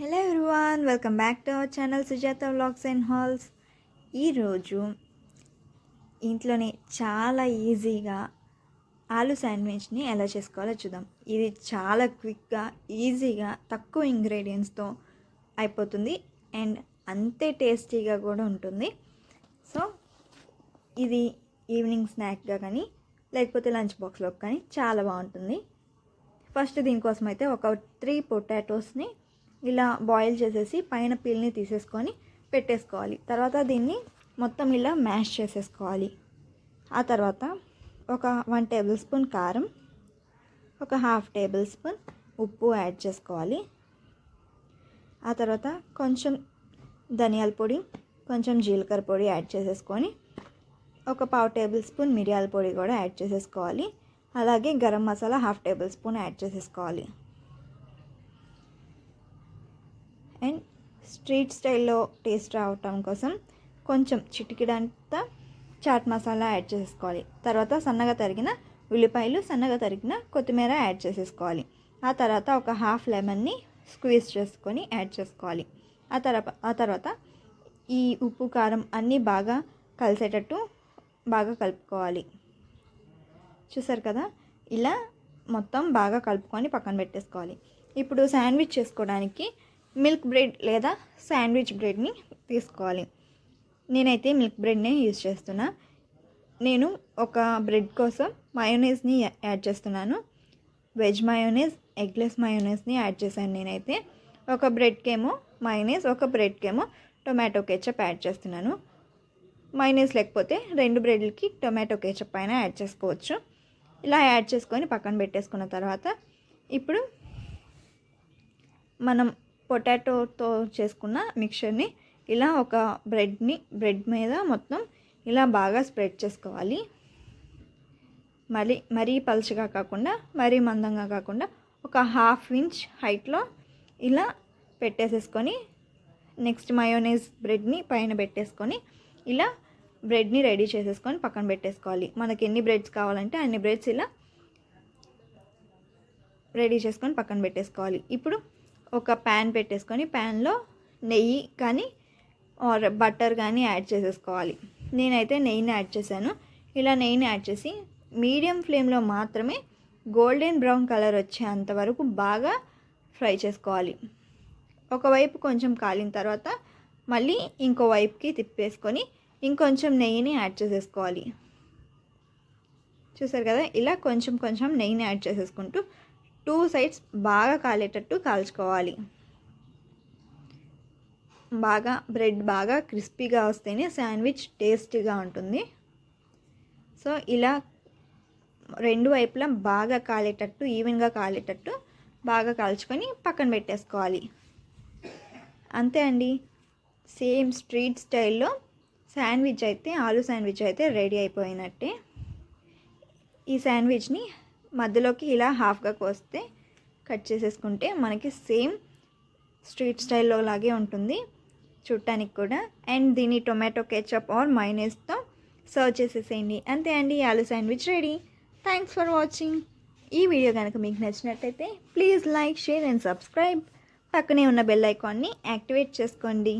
Hello everyone welcome back to our channel Sujatha vlogs and hauls ఈరోజు ఇంట్లోనే చాలా ఈజీగా ఆలు శాండ్విచ్ని ఎలా చేసుకోవాలో చూద్దాం. ఇది చాలా క్విక్గా ఈజీగా తక్కువ ఇంగ్రీడియంట్స్తో అయిపోతుంది అండ్ అంతే టేస్టీగా కూడా ఉంటుంది. సో ఇది ఈవినింగ్ స్నాక్గా కానీ లేకపోతే లంచ్ బాక్స్లో కానీ చాలా బాగుంటుంది. ఫస్ట్ దీనికోసం అయితే ఒక త్రీ పొటాటోస్ని ఇలా బాయిల్ చేసేసి పైన పీల్ని తీసేసుకొని పెట్టేసుకోవాలి. తర్వాత దీన్ని మొత్తం ఇలా మ్యాష్ చేసేసుకోవాలి. ఆ తర్వాత ఒక వన్ టేబుల్ స్పూన్ కారం ఒక హాఫ్ టేబుల్ స్పూన్ ఉప్పు యాడ్ చేసుకోవాలి. ఆ తర్వాత కొంచెం ధనియాల పొడి కొంచెం జీలకర్ర పొడి యాడ్ చేసేసుకొని ఒక పావు టేబుల్ స్పూన్ మిరియాల పొడి కూడా యాడ్ చేసేసుకోవాలి. అలాగే garam masala half tablespoon add చేసేసుకోవాలి. అండ్ స్ట్రీట్ స్టైల్లో టేస్ట్ రావటం కోసం కొంచెం చిటికిడంతా చాట్ మసాలా యాడ్ చేసేసుకోవాలి తర్వాత సన్నగా తరిగిన ఉల్లిపాయలు సన్నగా తరిగిన కొత్తిమీర యాడ్ చేసేసుకోవాలి. ఆ తర్వాత ఒక హాఫ్ లెమన్ని స్క్వీజ్ చేసుకొని యాడ్ చేసుకోవాలి. ఆ తర్వాత ఆ తర్వాత ఈ ఉప్పు కారం అన్నీ బాగా కలిసేటట్టు బాగా కలుపుకోవాలి. చూసారు కదా? ఇలా మొత్తం బాగా కలుపుకొని పక్కన పెట్టేసుకోవాలి. ఇప్పుడు శాండ్విచ్ చేసుకోవడానికి మిల్క్ బ్రెడ్ లేదా శాండ్విచ్ బ్రెడ్ని తీసుకోవాలి. నేనైతే మిల్క్ బ్రెడ్నే యూజ్ చేస్తున్నా. నేను ఒక బ్రెడ్ కోసం మయోనైజ్ని యాడ్ చేస్తున్నాను. వెజ్ మయోనైజ్ ఎగ్లెస్ మయోనైజ్ని యాడ్ చేశాను నేనైతే. ఒక బ్రెడ్కేమో మయోనైజ్ ఒక బ్రెడ్కేమో టొమాటో కెచప్ యాడ్ చేస్తున్నాను. మైనీస్ లేకపోతే రెండు బ్రెడ్లకి టొమాటో కేచప్ పైన యాడ్ చేసుకోవచ్చు. ఇలా యాడ్ చేసుకొని పక్కన పెట్టేసుకున్న తర్వాత ఇప్పుడు మనం పొటాటోతో చేసుకున్న మిక్చర్ని ఇలా ఒక బ్రెడ్ని బ్రెడ్ మీద మొత్తం ఇలా బాగా స్ప్రెడ్ చేసుకోవాలి. మరి మరీ పలుచగా కాకుండా మరీ మందంగా కాకుండా ఒక హాఫ్ ఇంచ్ హైట్లో ఇలా పెట్టేసేసుకొని నెక్స్ట్ మయోనైజ్ బ్రెడ్ని పైన పెట్టేసుకొని ఇలా బ్రెడ్ని రెడీ చేసేసుకొని పక్కన పెట్టేసుకోవాలి. మనకి ఎన్ని బ్రెడ్స్ కావాలంటే అన్ని బ్రెడ్స్ ఇలా రెడీ చేసుకొని పక్కన పెట్టేసుకోవాలి. ఇప్పుడు ఒక ప్యాన్ పెట్టేసుకొని ప్యాన్లో నెయ్యి కానీ ఆర్ బటర్ కానీ యాడ్ చేసేసుకోవాలి. నేనైతే నెయ్యిని యాడ్ చేశాను. ఇలా నెయ్యిని యాడ్ చేసి మీడియం ఫ్లేమ్లో మాత్రమే గోల్డెన్ బ్రౌన్ కలర్ వచ్చేంత వరకు బాగా ఫ్రై చేసుకోవాలి. ఒకవైపు కొంచెం కాలిన తర్వాత మళ్ళీ ఇంకో వైపుకి తిప్పేసుకొని ఇంకొంచెం నెయ్యిని యాడ్ చేసేసుకోవాలి. చూసారు కదా? ఇలా కొంచెం కొంచెం నెయ్యిని యాడ్ చేసేసుకుంటూ టూ సైడ్స్ బాగా కాలేటట్టు కాల్చుకోవాలి. బాగా బ్రెడ్ బాగా క్రిస్పీగా వస్తేనే శాండ్విచ్ టేస్టీగా ఉంటుంది. సో ఇలా రెండు వైపులా బాగా కాలేటట్టు ఈవెన్గా కాలేటట్టు బాగా కాల్చుకొని పక్కన పెట్టేసుకోవాలి. అంతే అండి. సేమ్ స్ట్రీట్ స్టైల్లో శాండ్విచ్ అయితే ఆలు శాండ్విచ్ అయితే రెడీ అయిపోయినట్టే. ఈ శాండ్విచ్ని మధ్యలోకి ఇలా హాఫ్గా కోస్తే కట్ చేసేసుకుంటే మనకి సేమ్ స్ట్రీట్ స్టైల్లో లాగే ఉంటుంది చూడటానికి కూడా. అండ్ దీన్ని టొమాటో కెచప్ ఆర్ మైనేస్తో సర్వ్ చేసేసేయండి. అంతే అండి aloo sandwich ready. Thanks for watching ఈ వీడియో కనుక మీకు నచ్చినట్టయితే please like share and subscribe. పక్కనే ఉన్న బెల్ ఐకాన్ని యాక్టివేట్ చేసుకోండి.